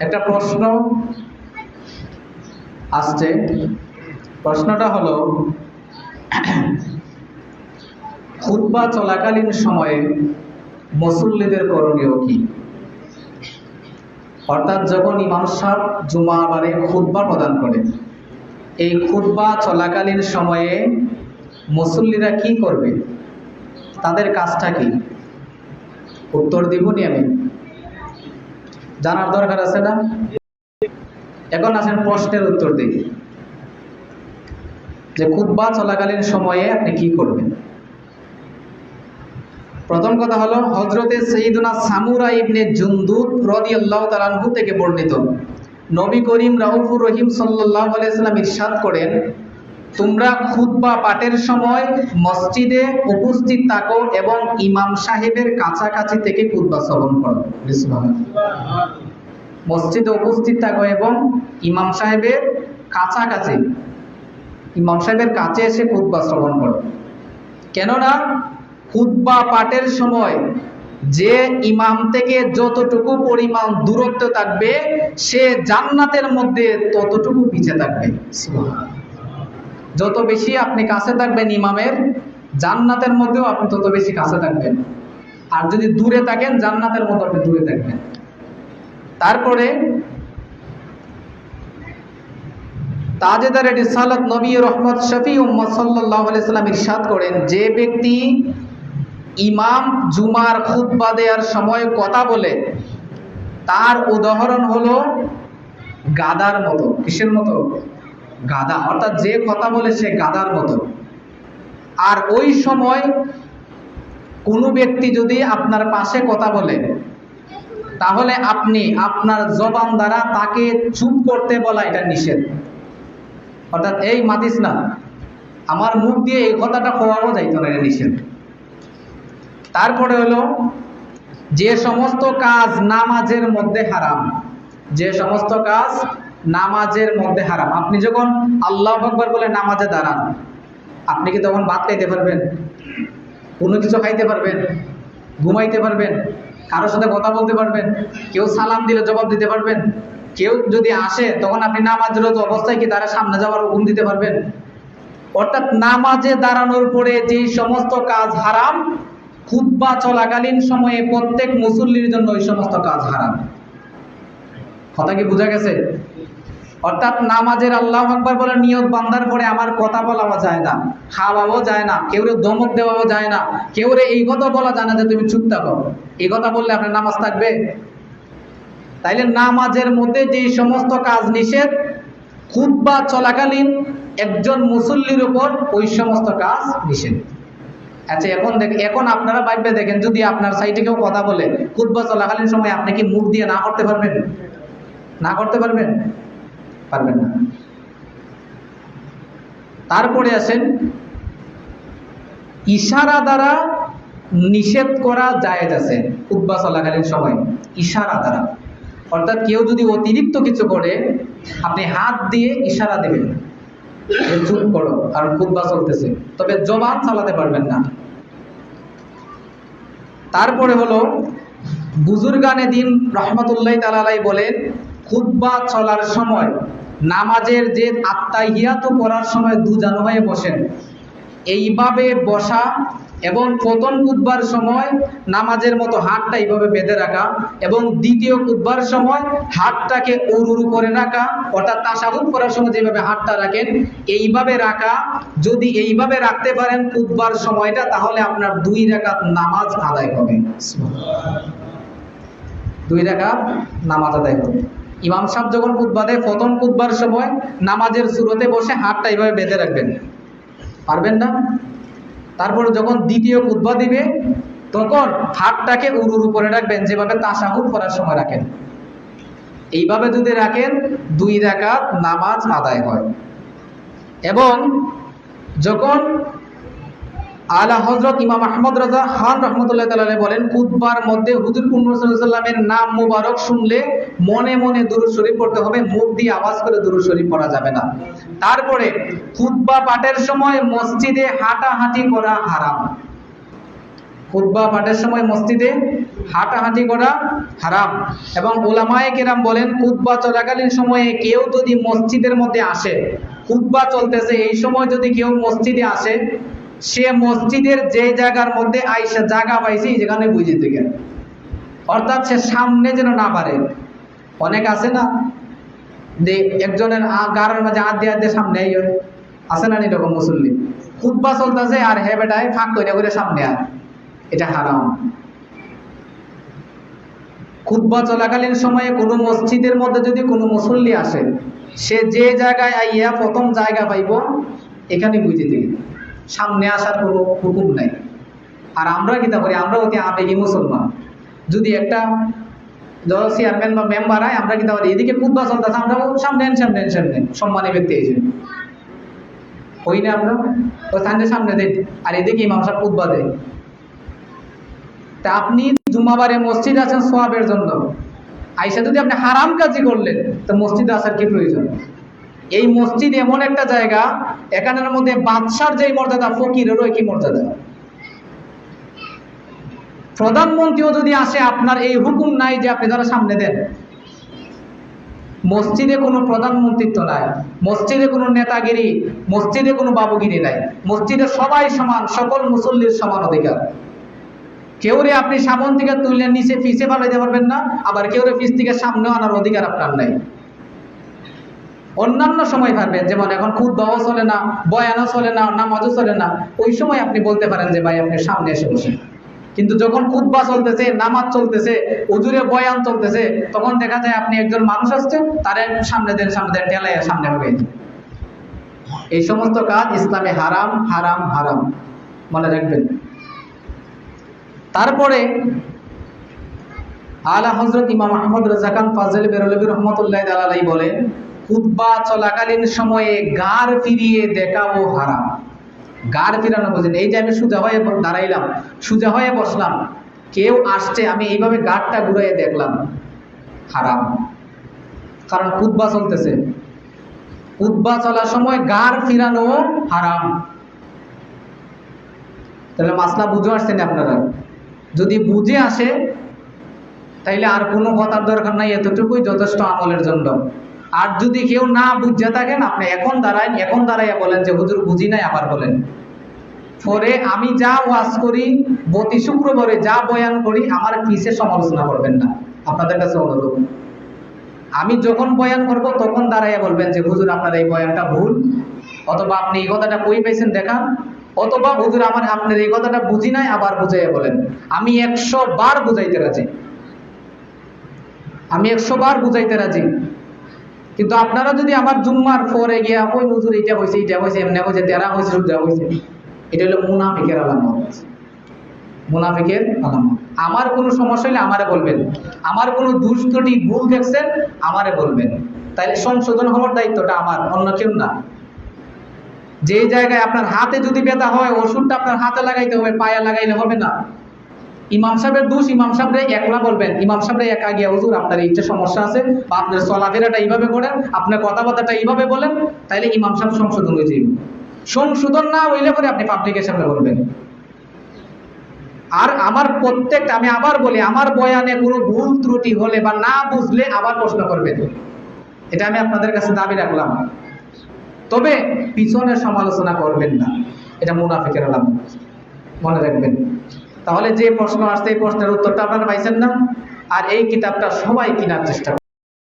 একটা প্রশ্ন আসছে। প্রশ্নটা হলো, খুতবা চলাকালীন সময়ে মুসল্লিদের করণীয় কি? অর্থাৎ যখন ইমাম সাহেব জুমাবারে খুতবা প্রদান করে, এই খুতবা চলাকালীন সময়ে মুসল্লিরা কি করবে? তাদের কাজটা কি? উত্তর দিবনি আমি জানার দরকার আছে না? এখন আসেন প্রশ্নের উত্তর দিই। যে খুতবা চলাকালীন সময়ে আপনি কি করবেন? প্রথম কথা হলো হজরতে সঈদুনা সামুরা ইবনে জুন্দুদ রাদিয়াল্লাহু তাআলা আনহু থেকে বর্ণিত। নবী করিম রাউফুর রহিম সাল্লাল্লাহু আলাইহি সাল্লাম ইরশাদ করেন তোমরা খুতবা পাঠের সময় মসজিদে উপস্থিত থাকো এবং ইমাম সাহেবের কাছাকাছি থেকে খুতবা শ্রবণ করো। মসজিদে উপস্থিত থাকো এবং ইমাম সাহেবের কাছাকাছি, ইমাম সাহেবের কাছে এসে খুতবা শ্রবণ করো। কেননা খুতবা পাঠের সময় যে ইমাম থেকে যতটুকু পরিমাণ দূরত্ব থাকবে, সে জান্নাতের মধ্যে ততটুকু পিছিয়ে থাকবে। যত বেশি আপনি কাছে থাকবেন ইমামের, জান্নাতের মধ্যেও আপনি তত বেশি কাছে থাকবেন। আর যদি দূরে থাকেন, জান্নাতের মধ্যে আপনি দূরে থাকবেন। তারপরে তাজেদার রিসালাত নবী রহমত শফি উম্মদ সাল্লাল্লাহু আলাইহি সাল্লাম ইরশাদ করেন, যে ব্যক্তি ইমাম জুমার খুতবা দেওয়ার সময় কথা বলে, তার উদাহরণ হলো গাদার মতো, কিসের মতো? গাদা অর্থাৎ যে কথা বলে সে গাদার মতো। আর ওই সময় কোনো ব্যক্তি যদি আপনার পাশে কথা বলে, তাহলে আপনি আপনার জবান দ্বারা তাকে চুপ করতে বলা এটা নিষেধ। অর্থাৎ, এই মাতিস না। আমার মুখ দিয়ে এই কথাটা খোয়ানো যাইতো না, এটা নিষেধ। তারপরে হলো, যে সমস্ত কাজ নামাজের মধ্যে হারাম, যে সমস্ত কাজ নামাজের মধ্যে হারাম। আপনি যখন আল্লাহ আকবর বলে নামাজে দাঁড়ান, আপনি কি তখন ভাত খাইতে পারবেন? কোনো কিছু খাইতে পারবেন? ঘুমাইতে পারবেন? কারোর সাথে কথা বলতে পারবেন? কেউ সালাম দিলে জবাব দিতে পারবেন? কেউ যদি আসে, তখন আপনি নামাজরত অবস্থায় কি তারা সামনে যাওয়ার হুকুম দিতে পারবেন? অর্থাৎ নামাজে দাঁড়ানোর পরে যে সমস্ত কাজ হারাম, খুতবা চলাকালীন সময়ে প্রত্যেক মুসল্লির জন্য ওই সমস্ত কাজ হারাম। কথা কি বোঝা গেছে? অর্থাৎ নামাজের আল্লাহ আকবর বলে নিয়ত বান্দার পরে আমার কথা বলাও যায় না, খাওয়াও যায় না কেউ দমক দেওয়াও যায় না কেউ এই কথা বলা যায় না যে তুমি চুপ থাকো। এই কথা বললে আপনার নামাজ থাকবে? তাইলে নামাজের মধ্যে যে সমস্ত কাজ নিষেধ খুব বা চলাকালীন একজন মুসল্লির উপর ওই সমস্ত কাজ নিষেধ। আচ্ছা এখন দেখ, এখন আপনারা ভাববে দেখেন, যদি আপনার সাইডে কেউ কথা বলে, খুতবা চলাকালীন সময় আপনি কি মুখ দিয়ে না করতে পারবেন? না করতে পারবেন? পারবেন না। তারপরে আসেন, ইশারা দ্বারা নিষেধ করা জায়েজ আছে খুতবা চলাকালীন সময়, ইশারা দ্বারা। অর্থাৎ কেউ যদি অতিরিক্ত কিছু করে, আপনি হাত দিয়ে ইশারা দেবেন। চুপ করো, কারণ খুতবা চলতেছে। তবে জবান চালাতে পারবেন না। তারপরে হলো, বুজুর্গানে দিন রহমতুল্লাহ তালাই বলেন, খুতবা চলার সময় নামাজের যে আত্মাহিয়াত পড়ার সময় দুজানো হয়ে বসেন। এইভাবে বসা এবং প্রথম কুদবার সময় নামাজের মতো হাতটা এইভাবে বেঁধে রাখা এবং দ্বিতীয় কুদবার সময় হাতটাকে উরুরু করে রাখা, অর্থাৎ তাসাহুদ করার সময় যেভাবে হাতটা রাখেন, এইভাবে রাখা। যদি এইভাবে রাখতে পারেন কুদবার সময়টা, তাহলে আপনার দুই রাকাত নামাজ আদায় হবে। দুই রাকাত নামাজ আদায় হবে। ইমাম সাহেব যখন কুদবা দেয়, প্রথম কুদবার সময় নামাজের শুরুতে বসে হাতটা এইভাবে বেঁধে রাখবেন। পারবেন না? তারপরে যখন দ্বিতীয় কুদবা দিবে, তখন হাতটাকে উরুর উপরে রাখবেন, যেভাবে তাসাহুদ করার সময় রাখেন। এইভাবে যদি রাখেন, দুই রাকাত নামাজ আদায় হয়। এবং যখন আলা হজরত ইমাম আহমদ রাজা খান রহমতুল্লাহ তাল্লাহ বলেন কুদবার মধ্যে হুজুর কুন্নসাল্লামের নাম মুবারক শুনলে মনে মনে দুরু শরীফ পড়তে হবে, মুখ দিয়ে আওয়াজ করে দুরু শরীফ পড়া যাবে না। তারপরে খুতবা পাঠের সময় মসজিদে হাঁটাহাঁটি করা হারাম। খুতবা পাঠের সময় মসজিদে হাঁটাহাঁটি করা হারাম। এবং ওলামায়ে কেরাম বলেন, খুতবা চলাকালীন সময়ে কেউ যদি মসজিদের মধ্যে আসে, খুতবা চলতেছে, এই সময় যদি কেউ মসজিদে আসে সে মসজিদের যে জায়গার মধ্যে আইসা জায়গা পাইছে, এই যেখানে বুঝে থেকে অর্থাৎ সে সামনে যেন না পারে। অনেক আছে না? যে একজনের গাড়ের মাঝে হাত দিয়ে হাত দিয়ে সামনে আছে না এরকম মুসল্লি? খুতবা চলতেছে, আর হে বেটায় ফাঁক করে করে সামনে আর এটা হারাম। খুতবা চলাকালীন সময়ে কোনো মসজিদের মধ্যে যদি কোনো মুসল্লি আসে, সে যে জায়গায় আইয়া প্রথম জায়গা পাইব, এখানে বুঝে দিই সামনে আসার কোনো হুকুম নাই। আর আমরা কিতা করি? আমরা অতি আবেগী মুসলমান। যদি একটা ধরো চেয়ারম্যান বা মেম্বার হয় আমরা কিতা করি? এদিকে খুতবা চলতেছে আমরা সামনে সামনে সামনে। সম্মানী ব্যক্তি এসে হই না আমরা? ওই সামনে সামনে দেন। আর এদিকে ইমাম সাহেব খুতবা দেয়। তা আপনি জুমাবারে মসজিদ আছেন, সোয়াবের জন্য। আইসা যদি আপনি হারাম কাজই করলেন, তো মসজিদে আসার কি প্রয়োজন? এই মসজিদ এমন একটা জায়গা এখানের মধ্যে বাদশার যে মর্যাদা, ফকিরেরও কি মর্যাদা। প্রধানমন্ত্রীও যদি আসে, আপনার এই হুকুম নাই যে আপনি ধরো সামনে দেন। মসজিদে কোনো প্রধানমন্ত্রিত্ব নাই, মসজিদে কোনো নেতাগিরি, মসজিদে কোনো বাবুগিরি নাই, মসজিদে সবাই সমান, সকল মুসল্লির সমান অধিকার। কেউ রে আপনি সামন থেকে তুললে নিচে পিছে ফালাইতে পারবেন না, আবার কেউ রে পিছ থেকে সামনে আনার অধিকার আপনার নাই। অন্যান্য সময় পারবেন যেমন এখন খুদ বাও চলে না, বয়ানও চলে না, নামাজও চলে না, ওই সময় আপনি বলতে পারেন যে ভাই আপনি সামনে এসে বসেন। কিন্তু যখন খুতবা চলতেছে, নামাজ চলতেছে, উজুরে বয়ান চলতেছে, তখন দেখা যায় আপনি একজন মানুষ আসছে তার সামনে দেন সামনে দেন টেলাইয়া সামনে হবে। এই সমস্ত কাজ ইসলামে হারাম হারাম হারাম। মনে রাখবেন। তারপরে আলা হজরত ইমাম আহমদ রাজাকান ফাজল বেরলবী রহমতুল্লাহ আলাই বলেন খুতবা চলাকালীন সময়ে গার ফিরিয়ে দেখাও হারাম। গার ফিরানো বলছেন এই যে আমি সোজা হয়ে দাঁড়াইলাম, সোজা হয়ে বসলাম, কেউ আসছে, আমি এইভাবে গাড়টা ঘুরাইয়ে দেখলাম, হারাম। কারণ খুতবা চলতেছে। খুতবা চলার সময় গার ফিরানো হারাম। তাহলে মাসলা বুঝে আসছেন আপনারা? যদি বুঝে আসে, তাইলে আর কোনো কথার দরকার নাই, এতটুকুই যথেষ্ট আমলের জন্য। আর যদি কেউ না বুঝে থাকেন, আপনি এখন দাঁড়ান এখন দাঁড়াইয়া বলেন যে, হুজুর, বুঝি নাই আবার বলেন। পরে আমি যা ওয়াজ করি, প্রতি শুক্রবারে যা বয়ান করি, আমার পিছে সমালোচনা করবেন না। আপনাদের কাছে অনুরোধ। আমি যখন বয়ান করব, তখন দাঁড়াইয়া বলবেন যে, হুজুর, আপনার এই বয়ানটা ভুল। অথবা আপনি এই কথাটা কই পাইছেন দেখান। অথবা, হুজুর, আমার আপনার এই কথাটা বুঝি নাই, আবার বুঝাইয়া বলেন। আমি একশো বার বুঝাইতে রাজি। আমি একশো বার বুঝাইতে রাজি। কিন্তু আপনারা যদি আমার জুম্মার পরে গিয়া, ওই হুজুর এইটা হয়েছে এইটা হয়েছে এমনি হয়েছে তেরা হয়েছে হয়েছে এটা হলো মুনাফিকের আলামত। মুনাফিকের আলামত। আমার কোনো সমস্যা হলে আমারে বলবেন। আমার কোনো দুষ ত্রুটি, ভুল দেখছেন, আমারে বলবেন। তাইলে সংশোধন হওয়ার দায়িত্বটা আমার, অন্য কেউ না। যে জায়গায় আপনার হাতে যদি ব্যথা হয়, ওষুধটা আপনার হাতে লাগাইতে হবে, পায়ে লাগাইলে হবে না। ইমাম সাহেবের দোষ, ইমাম সাহেবরে একলা বলবেন। ইমাম সাহেবরে একা গিয়া, হুজুর, আপনার এইটা সমস্যা আছে বা আপনার চলাফেরাটা এইভাবে করেন, আপনার কথাবার্তাটা এইভাবে বলেন, তাইলে ইমাম সাহেব সংশোধন হয়ে যাবে সংশোধন না হইলে পরে আপনি পাবলিকের সামনে বলবেন। আর আমার প্রত্যেকটা, আমি আবার বলি, আমার বয়ানে কোনো ভুল ত্রুটি হলে বা না বুঝলে আবার প্রশ্ন করবেন। এটা আমি আপনাদের কাছে দাবি রাখলাম। তবে পিছনে সমালোচনা করবেন না। এটা মুনাফিকের আলামত। মনে রাখবেন। তাহলে যে প্রশ্ন আসছে, এই প্রশ্নের উত্তরটা আপনারা পাইছেন না আর এই কিতাবটা সবাই কেনার চেষ্টা।